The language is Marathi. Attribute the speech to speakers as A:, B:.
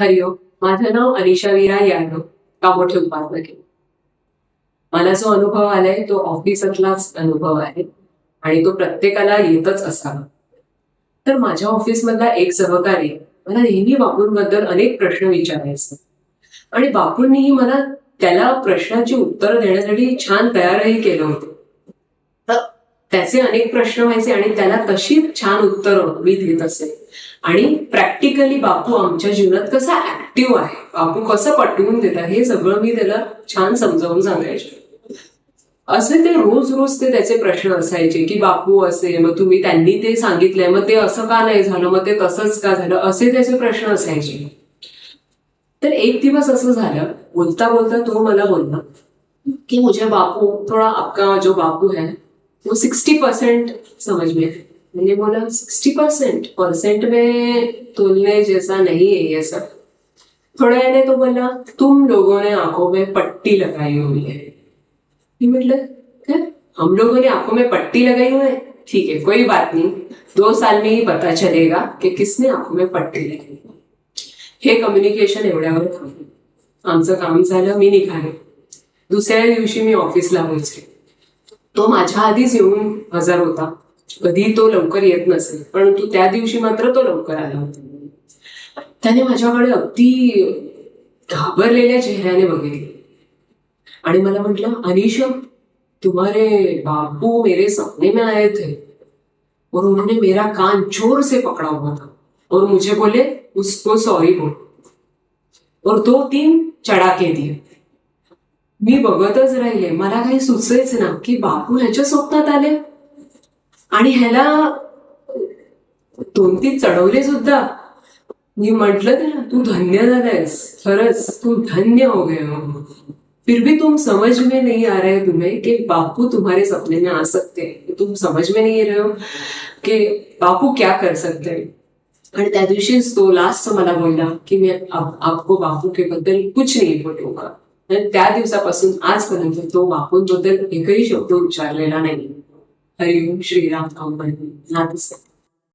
A: हरिओम माझं नाव अनिशा विरा यादव. कामोठे उपासनके मला जो अनुभव आलाय तो ऑफिसातलाच अनुभव आहे. आणि तो प्रत्येकाला येतच असावा. तर माझ्या ऑफिसमधला एक सहकारी मला नेहमी बापूंबद्दल अनेक प्रश्न विचारायचे. आणि बापूंनीही मला त्याला प्रश्नांची उत्तर देण्यासाठी छान तयारही केलं होतं. तर त्याचे अनेक प्रश्न व्हायचे आणि त्याला तशी छान उत्तरं मी देत असे. आणि प्रॅक्टिकली बापू आमच्या जीवनात कसा ऍक्टिव्ह आहे बापू कसं पटवून देतात हे सगळं मी त्याला छान समजावून सांगायचे. असे ते रोज रोज ते त्याचे प्रश्न असायचे की बापू असे मग तुम्ही त्यांनी ते सांगितलंय मग ते असं का नाही झालं मग ते तसंच का झालं असे त्याचे प्रश्न असायचे. तर एक दिवस असं झालं बोलता बोलता तो मला बोलला की मुझे बापू थोड़ा आपका जो बापू है वो सिक्सटी परसेंट समझ में। मैंने बोला सिक्सटी परसेंट परसेंट में तोलने जैसा नहीं है ये सब। थोड़ा याने तो बोला, तुम लोगों ने आँखों में पट्टी लगाई हुई है। मतलब क्या? हम लोगों ने आँखों में पट्टी लगाई हुई है? ठीक है, कोई बात नहीं। दो साल में ही पता चलेगा कि किसने आँखों में पट्टी लगाई हे। कम्युनिकेशन एवढ्यावर थांबलं। आमचं काम झालं, मी निघाले। दुसऱ्या दिवशी मी ऑफिसला पोहोचले। तो माझ्या आधीच येऊन हजर होता. कधी तो लवकर येत नसेल परंतु त्या दिवशी मात्र तो लवकर आला होता. त्याने माझ्याकडे अगदी घाबरलेल्या चेहऱ्याने बघितले. आणि मला म्हटलं अनिशा तुम्हारे बापू मेरे सपने में आए थे और उन्होंने मेरा कान जोर से पकड़ा हुआ था और मुझे बोले उसको सॉरी बोल. और दो तीन चढाके दिए। मी बघतच राहिले. मला काही सुचेच ना की बापू ह्याच्या स्वप्नात आले. आणि ह्याला दोन तीन चढवले सुद्धा. मी म्हंटल त्याला तू धन्य झालायस. खरंच तू धन्य हो गए हो. फिर भी तुम समझ में नहीं आ रहा है तुम्हें कि बापू तुम्हारे सपने में आ सकते हैं। तुम समझ में नहीं रहे हो कि बापू क्या कर सकते हैं। आणि त्या दिवशीच तो लास्ट मला बोलला की मी आप, आपको बापू के बद्दल कुछ नहीं बोलूंगा. त्या दिवसापासून आजपर्यंत तो बापूंबद्दल एकही शब्द उच्चारलेला नाही. हरिओम श्रीराम नाथ